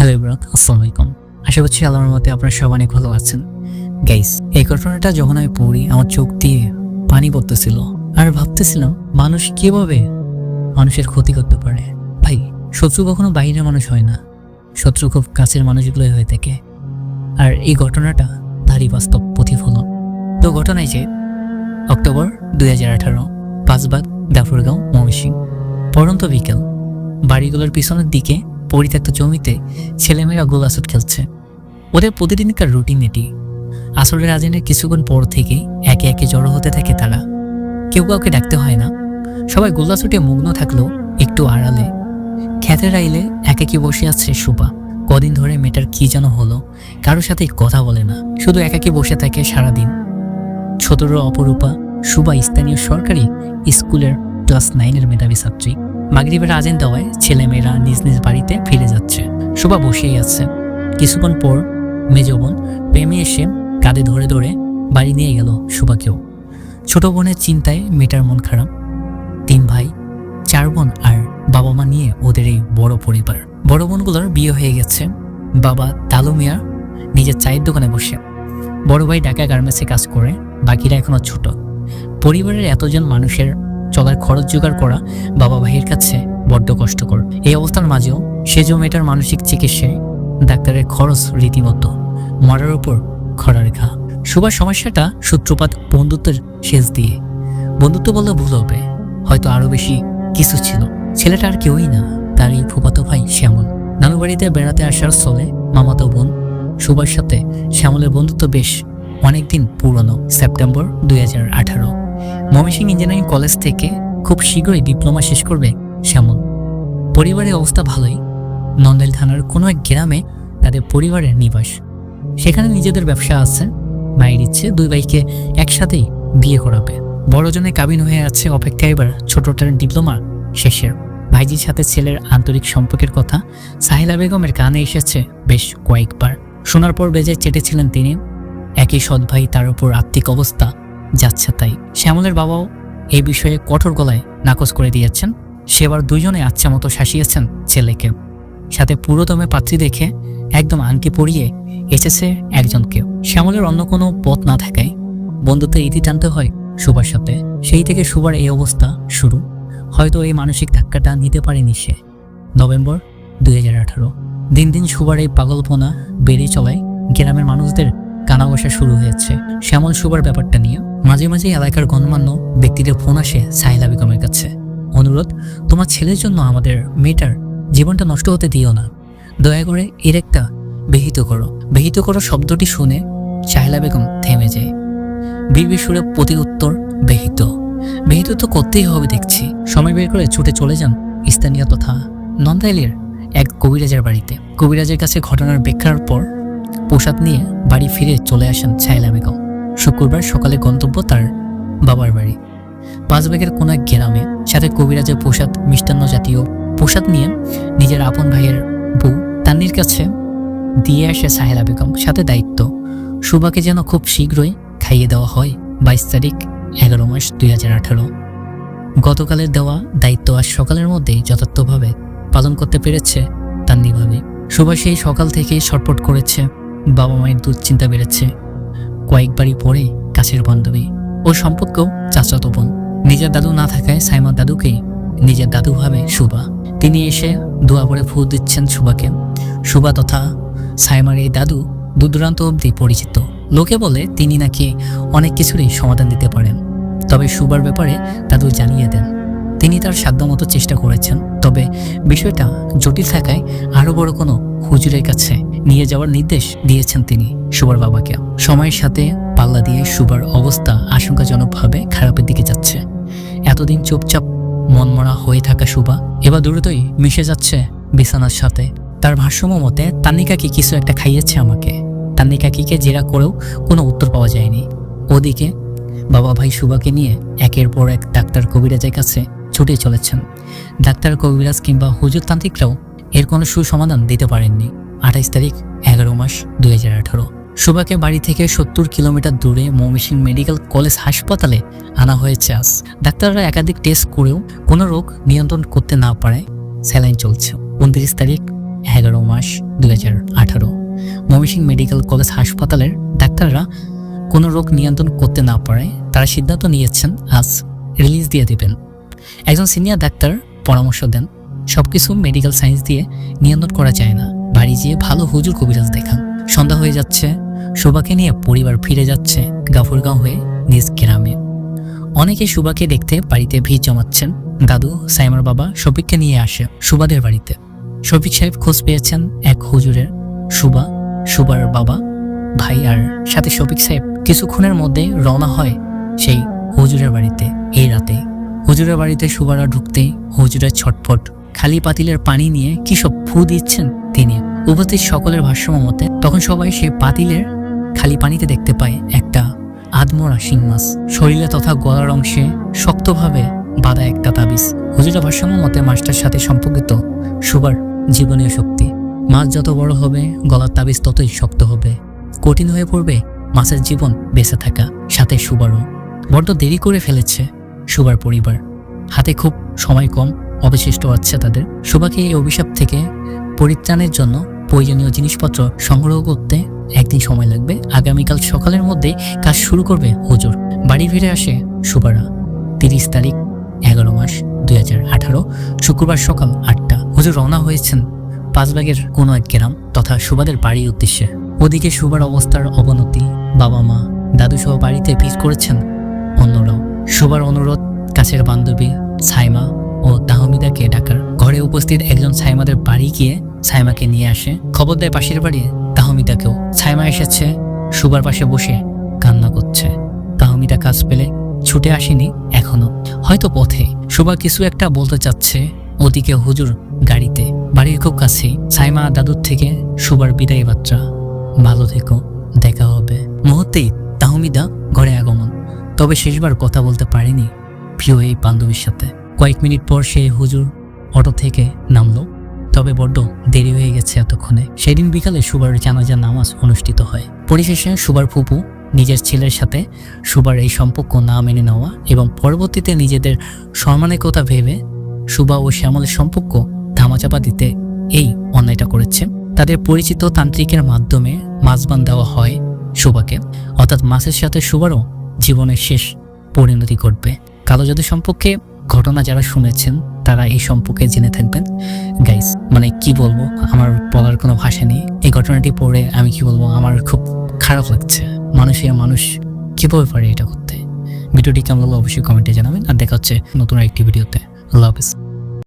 Hello ইব্রাত আসসালামু আলাইকুম। আশা করছি আল্লাহর মতে আপনারা সব অনেক ভালো আছেন। গাইস এই ঘটনাটা যখন আমি পড়ি, আমার চোখ দিয়ে পানি পড়তেছিল। আর ভাবতেছিলাম, মানুষ কীভাবে মানুষের ক্ষতি করতে পারে? ভাই, শত্রু কখনো বাইরের মানুষ হয় না। শত্রু খুব কাছের মানুষগুলোই হয়ে থাকে। আর এই ঘটনাটা তারই বাস্তব প্রতিফলন। তো ঘটনায় যে অক্টোবর দুই হাজার আঠারো পাঁচবাগ গাফরগাঁও ময়মনসিং পরন্ত বিকেল, বাড়িগুলোর পিছনের দিকে পরিত্যক্ত জমিতে ছেলেমেয়েরা গোল আসর খেলছে। ওদের প্রতিদিনকার রুটিন এটি। আসরের আজানের কিছুক্ষণ পর থেকেই একে একে জড়ো হতে থাকে তারা। কেউ কাউকে ডাকতে হয় না। সবাই গোল্লাছুটে মুগ্ন থাকলেও একটু আড়ালে। খ্যাতের আইলে একে কি বসে আছে সুপা কদিন ধরে মেয়েটার কি যেন হলো, কারোর সাথে কথা বলে না। শুধু একাকি বসে থাকে সারাদিন। ছোটর অপরূপা সুবা স্থানীয় সরকারি স্কুলের ক্লাস নাইনের মেধাবী ছাত্রী। মাগরিবের আজেন দেওয়ায় ছেলেমেয়েরা নিজ নিজ বাড়িতে ফিরে যাচ্ছে। সুবা বসেই আছে। কিছুক্ষণ পর মেজ বোন প্রেমে এসে কাঁধে ধরে ধরে বাড়ি নিয়ে গেল সুবাকেও ছোট বোনের চিন্তায় মেয়েটার মন খারাপ। তিন ভাই, চার বোন আর বাবা মা নিয়ে ওদের এই বড় পরিবার। বড় বোনগুলোর বিয়ে হয়ে গেছে। বাবা তালু মিয়া নিজের চায়ের দোকানে বসে। বড় ভাই ঢাকা গার্মেন্টসে কাজ করে, বাকিরা এখনও ছোট। পরিবারের এতজন মানুষের চলার খরচ জোগাড় করা বাবা ভাইয়ের কাছে বড্ড কষ্টকর। এই অবস্থার মাঝেও সেজ মেয়েটার মানসিক চিকিৎসায় ডাক্তারের খরচ রীতিমতো। মরার উপর খরা রেখা। সুভার সমস্যাটা সূত্রপাত বন্ধুত্বের শেষ দিয়ে। বন্ধুত্ব বললে ভুল হবে। হয়তো আরও বেশি কিছু ছিল। ছেলেটা আর কেউই না। তার এই ফুপাতো ভাই শ্যামল। নানু বাড়িতে বেড়াতে আসার চলে মামাতো বোন সুভার সাথে শ্যামলের বন্ধুত্ব বেশ অনেকদিন পুরনো। সেপ্টেম্বর দুই হাজার আঠারো। হাজার ময়মনসিং ইঞ্জিনিয়ারিং কলেজ থেকে খুব শীঘ্রই ডিপ্লোমা শেষ করবে শ্যামল। পরিবারের অবস্থা ভালোই। নন্দেল থানার কোনো এক গ্রামে তাদের পরিবারের নিবাস। সেখানে নিজেদের ব্যবসা আছে, মায়ের ইচ্ছে, দুই ভাইকে একসাথেই বিয়ে করাবে। বড়জনে কাবিন হয়ে আছে অপেক্ষা এবার ছোটটার ডিপ্লোমা শেষের। ভাইজির সাথে ছেলের আন্তরিক সম্পর্কের কথা সাহিলা বেগমের কানে এসেছে বেশ কয়েকবার। শোনার পর বেজে চেটেছিলেন তিনি। একই সৎ ভাই, তার উপর আর্থিক অবস্থা যাচ্ছে তাই শ্যামলের বাবাও এই বিষয়ে কঠোর গলায় নাকচ করে দিয়েছেন। সেবার দুজনে আচ্ছা মতো শাসিয়েছেন ছেলেকে। সাথে পুরোদমে পাত্রী দেখে একদম আনকে পরিয়ে এসেছে একজনকে। শ্যামলের অন্য কোনো পথ না থাকায় বন্ধুত্বে ইতি টানতে হয় সুবার সাথে। সেই থেকে সুবার এই অবস্থা শুরু। হয়তো এই মানসিক ধাক্কাটা নিতে পারেনি সে। নভেম্বর দুই হাজার আঠারো। দিন দিন সুবার এই পাগলপনা বেড়ে চলায় গ্রামের মানুষদের কানা বসা শুরু হয়েছে। শ্যামল সুবার ব্যাপারটা নিয়ে মাঝে মাঝে এলাকার গণমান্য ব্যক্তিদের ফোন আসে সাহিলা বেগমের কাছে। অনুরোধ, তোমার ছেলের জন্য আমাদের মেয়েটার জীবনটা নষ্ট হতে দিও না। দয়া করে এর একটা বিহিত করো। বিহিত করো শব্দটি শুনে সাহিলা বেগম থেমে যায়। বিড়বি সুরে প্রতি উত্তর বিহিত। বিহিত তো করতেই হবে দেখছি। সময় বের করে ছুটে চলে যান স্থানীয় তথা নন্দাইলের এক কবিরাজের বাড়িতে। কবিরাজের কাছে ঘটনার ব্যাখ্যার পর প্রসাদ নিয়ে বাড়ি ফিরে চলে আসেন ছাইলা বেগম। শুক্রবার সকালে গন্তব্য তার বাবার বাড়ি। পাঁচ ব্যাগের কোনো এক গ্রামে সাথে কবিরাজের প্রসাদ, মিষ্টান্ন জাতীয় প্রসাদ নিয়ে নিজের আপন ভাইয়ের বউ তান্নির কাছে দিয়ে আসে সাহেলা বেগম, সাথে দায়িত্ব। সুবাকে যেন খুব শীঘ্রই খাইয়ে দেওয়া হয়, বাইশ তারিখ, এগারো মাস দুই হাজার আঠারো। গতকালের দেওয়া দায়িত্ব আজ সকালের মধ্যেই যথার্থভাবে পালন করতে পেরেছে তান্নি ভাবে। সুভাষ সেই সকাল থেকেই ছটপট করেছে, বাবা মায়ের দুশ্চিন্তা বেড়েছে। কয়েকবারই পরে কাছের বান্ধবী ও সম্পর্ক চাচাতো বোন। নিজের দাদু না থাকায় সাইমার দাদুকেই নিজের দাদু ভাবে সুবা তিনি এসে দোয়া করে ফু দিচ্ছেন সুবাকে সুবা তথা সাইমার এই দাদু দূরদূরান্ত অবধি পরিচিত। লোকে বলে তিনি নাকি অনেক কিছুরই সমাধান দিতে পারেন। তবে সুবার ব্যাপারে দাদু জানিয়ে দেন। তিনি তার সাধ্যমতো চেষ্টা করেছেন, তবে বিষয়টা জটিল থাকায় আরও বড় কোনো হুজুরের কাছে নিয়ে যাওয়ার নির্দেশ দিয়েছেন তিনি সুবার বাবাকে। সময়ের সাথে পাল্লা দিয়ে সুবার অবস্থা আশঙ্কাজনকভাবে খারাপের দিকে যাচ্ছে। এতদিন চুপচাপ মনমরা হয়ে থাকা সুবা এবার দ্রুতই মিশে যাচ্ছে বিছানার সাথে। তার ভারসাম্য মতে তান্নিকাকি কিছু একটা খাইয়েছে আমাকে। তান্নিকাকিকে জেরা করেও কোনো উত্তর পাওয়া যায়নি। ওদিকে বাবা ভাই সুবাকে নিয়ে একের পর এক ডাক্তার কবিরাজের কাছে ছুটে চলেছেন। ডাক্তার কবিরাজ কিংবা হুজুর তান্ত্রিকরাও এর কোনো সুসমাধান দিতে পারেননি। আঠাইশ তারিখ, এগারো মাস, দুই হাজার আঠারো। সুবাকে বাড়ি থেকে সত্তর কিলোমিটার দূরে ময়মনসিং মেডিকেল কলেজ হাসপাতালে আনা হয়েছে আজ। ডাক্তাররা একাধিক টেস্ট করেও কোনো রোগ নিয়ন্ত্রণ করতে না পারায় স্যালাইন চলছে। উনত্রিশ তারিখ, এগারো মাস, দুই হাজার আঠারো। ময়মনসিংহ মেডিকেল কলেজ হাসপাতালের ডাক্তাররা কোনো রোগ নিয়ন্ত্রণ করতে না পারায় তারা সিদ্ধান্ত নিয়েছেন আজ রিলিজ দিয়ে দেবেন। একজন সিনিয়র ডাক্তার পরামর্শ দেন, সবকিছু মেডিকেল সায়েন্স দিয়ে নিয়ন্ত্রণ করা যায় না। বাড়ি যেয়ে ভালো হুজুর কবিরাজ দেখান। সন্ধ্যা হয়ে যাচ্ছে, শোভাকে নিয়ে পরিবার ফিরে যাচ্ছে গাফুরগাঁও হয়ে নিজ গ্রামে। অনেকে সুবাকে দেখতে বাড়িতে ভিড় জমাচ্ছেন। দাদু, সাইমার বাবা শফিককে নিয়ে আসে সুবাদের বাড়িতে। শফিক সাহেব খোঁজ পেয়েছেন এক হুজুরের সুবা সুবার বাবা, ভাই আর সাথে শফিক সাহেব। কিছুক্ষণের মধ্যে রওনা হয় সেই হুজুরের বাড়িতে এই রাতে। হুজুরের বাড়িতে সুবারা ঢুকতেই হুজুরের ছটফট, খালি পাতিলের পানি নিয়ে কি সব ফু দিচ্ছেন তিনি। উপস্থিত সকলের ভাষ্যম মতে, তখন সবাই সে পাতিলের খালি পানিতে দেখতে পায় একটা আদমরা শিং মাছ। শরীরে তথা গলার অংশে শক্তভাবে বাঁধা একটা তাবিজ। হুজুরা ভারসাম্য মতে মাছটার সাথে সম্পর্কিত সুবার জীবনীয় শক্তি। মাছ যত বড় হবে, গলার তাবিজ ততই শক্ত হবে। কঠিন হয়ে পড়বে, মাছের জীবন বেঁচে থাকা, সাথে সুবারও। বড্ড দেরি করে ফেলেছে সুবার পরিবার। হাতে খুব সময় কম, অবশিষ্ট আছে তাদের। সুবাকে এই অভিশাপ থেকে পরিত্রাণের জন্য প্রয়োজনীয় জিনিসপত্র সংগ্রহ করতে একদিন সময় লাগবে। আগামীকাল সকালের মধ্যে কাজ শুরু করবে হুজুর। বাড়ি ফিরে আসে সুবারা। তিরিশ তারিখ, এগারো মাস, দুই হাজার আঠারো, শুক্রবার সকাল আটটা। হুজুর রওনা হয়েছেন পাঁচবাগের কোনো এক গ্রাম তথা সুবাদের বাড়ির উদ্দেশ্যে। ওদিকে সুবার অবস্থার অবনতি বাবা মা দাদু সহ বাড়িতে ভিড় করেছেন অন্যরাও। সুবার অনুরোধ কাছের বান্ধবী সাইমা ও তাহমিদাকে ডাকার উপস্থিত একজন সাইমাদের বাড়ি গিয়ে সাইমাকে নিয়ে আসে। খবর দেয় পাশের বাড়ি তাহমিদাকেও। সাইমা এসেছে, সুবার পাশে বসে কান্না করছে। তাহমিদা কাজ পেলে ছুটে আসেনি এখনও। হয়তো পথে। সুবা কিছু একটা বলতে চাচ্ছে ওদিকে হুজুর গাড়িতে। বাড়ির খুব কাছে সাইমা দাদুর থেকে সুবার বিদায় বার্তা। ভালো থেকো, দেখা হবে। মুহূর্তেই তাহমিদা ঘরে আগমন। তবে শেষবার কথা বলতে পারেনি প্রিয় এই বান্ধবীর সাথে। কয়েক মিনিট পর সে হুজুর অটো থেকে নামলো। তবে বড্ড দেরি হয়ে গেছে এতক্ষণে। সেদিন বিকালে সুবার জানাজা নামাজ অনুষ্ঠিত হয়। পরিশেষে সুবার ফুপু নিজের ছেলের সাথে সুবার এই সম্পর্ক না মেনে নেওয়া এবং পরবর্তীতে নিজেদের সম্মানের কথা ভেবে সুবা ও শ্যামলের সম্পর্ক ধামাচাপা দিতে এই অন্যায়টা করেছে। তাদের পরিচিত তান্ত্রিকের মাধ্যমে মাছবান দেওয়া হয় সুবাকে। অর্থাৎ মাছের সাথে সুবারও জীবনের শেষ পরিণতি ঘটবে। কালো জাদু সম্পর্কে ঘটনা যারা শুনেছেন তারা এই সম্পর্কে জেনে থাকবেন। গাইস মানে কি বলব? আমার বলার কোনো ভাষা নেই। এই ঘটনাটি পড়ে আমি কি বলব? আমার খুব খারাপ লাগছে। মানুষের মানুষ কীভাবে পারে এটা করতে? ভিডিওটি কেমন লাগল অবশ্যই কমেন্টে জানাবেন। আর দেখা হচ্ছে নতুন একটি ভিডিওতে। আল্লাহ হাফিজ।